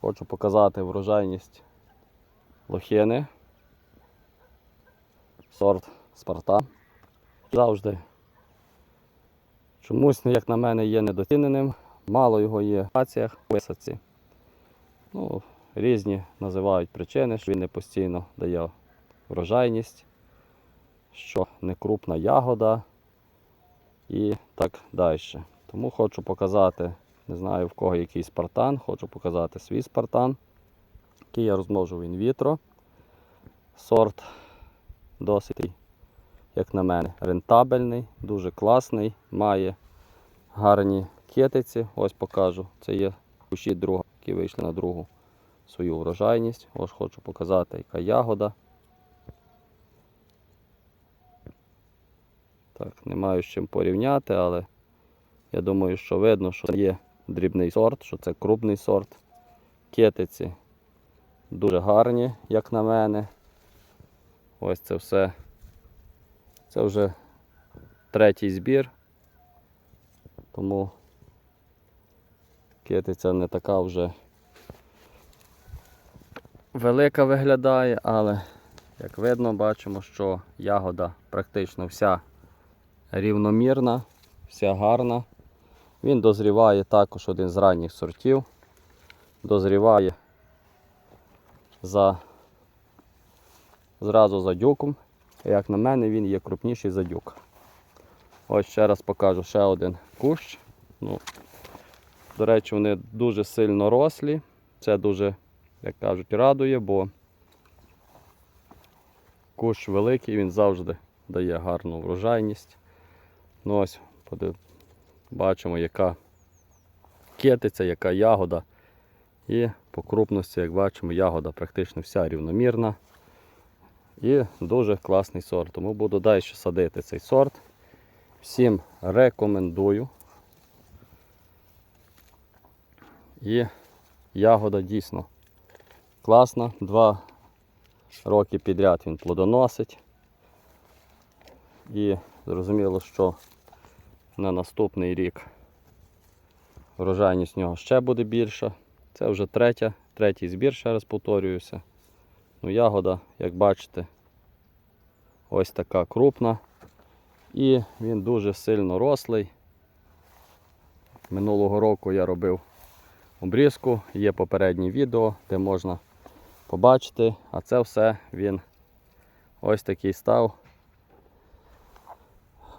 Хочу показати врожайність лохини. Сорт Спарта. Завжди чомусь, як на мене, є недоціненим. Мало його є в аціях в висадці. Ну, різні називають причини, що він не постійно дає врожайність, що не крупна ягода і так далі. Тому хочу показати, не знаю в кого який спартан, хочу показати свій спартан, який я розмножу в інвітро. Сорт досить, як на мене, рентабельний, дуже класний, має гарні китиці. Ось покажу. Це є кущі друга, які вийшли на другу свою врожайність. Ось хочу показати, яка ягода. Так, не маю з чим порівняти, але я думаю, що видно, що є дрібний сорт, що це крупний сорт. Китиці дуже гарні, як на мене. Ось це все. Це вже третій збір. Тому китиця не така вже велика виглядає, але як видно, бачимо, що ягода практично вся рівномірна, вся гарна. Він дозріває також один з ранніх сортів. Дозріває за, зразу за дюком. Як на мене, він є крупніший за дюк. Ось ще раз покажу ще один кущ. Ну, до речі, вони дуже сильно рослі. Це дуже, як кажуть, радує, бо кущ великий, він завжди дає гарну врожайність. Ну ось, бачимо, яка китиця, яка ягода. І по крупності, як бачимо, ягода практично вся рівномірна. І дуже класний сорт. Тому буду далі садити цей сорт. Всім рекомендую. І ягода дійсно класна. Два роки підряд він плодоносить. І зрозуміло, що на наступний рік врожайність нього ще буде більша. Це вже третя, третій збір, ще раз повторююся. Ну, ягода, як бачите, ось така крупна. І він дуже сильно рослий. Минулого року я робив обрізку, є попереднє відео, де можна побачити, а це все він ось такий став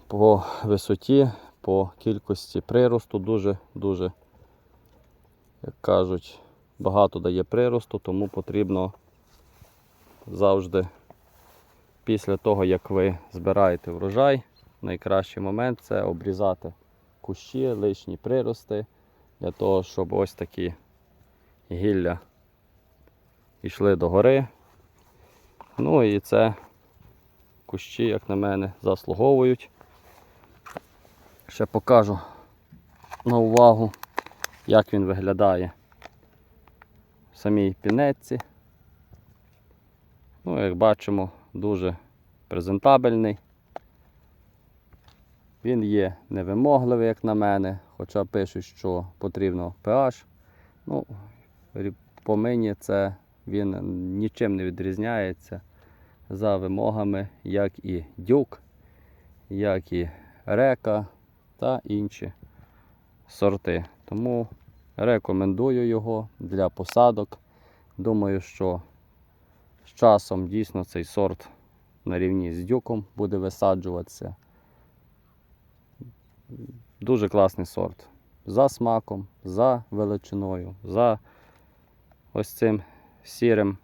по висоті, по кількості приросту дуже-дуже, як кажуть, багато дає приросту, тому потрібно завжди після того, як ви збираєте врожай, найкращий момент це обрізати кущі, лишні прирости, для того, щоб ось такі гілля йшли догори. Ну і це кущі, як на мене, заслуговують. Ще покажу на увагу, як він виглядає в самій пінетці. Ну, як бачимо, дуже презентабельний. Він є невимогливий, як на мене, хоча пишуть, що потрібно pH. Ну, по мені це він нічим не відрізняється за вимогами, як і дюк, як і река та інші сорти. Тому рекомендую його для посадок. Думаю, що з часом дійсно цей сорт на рівні з дюком буде висаджуватися. Дуже класний сорт. За смаком, за величиною, за ось цим сірим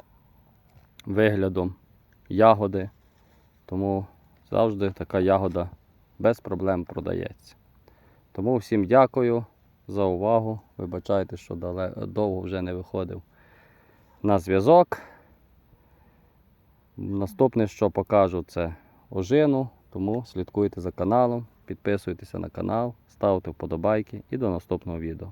виглядом ягоди. Тому завжди така ягода без проблем продається. Тому всім дякую за увагу. Вибачайте, що довго вже не виходив на зв'язок. Наступне, що покажу, це ожину, тому слідкуйте за каналом, підписуйтеся на канал, ставте вподобайки і до наступного відео.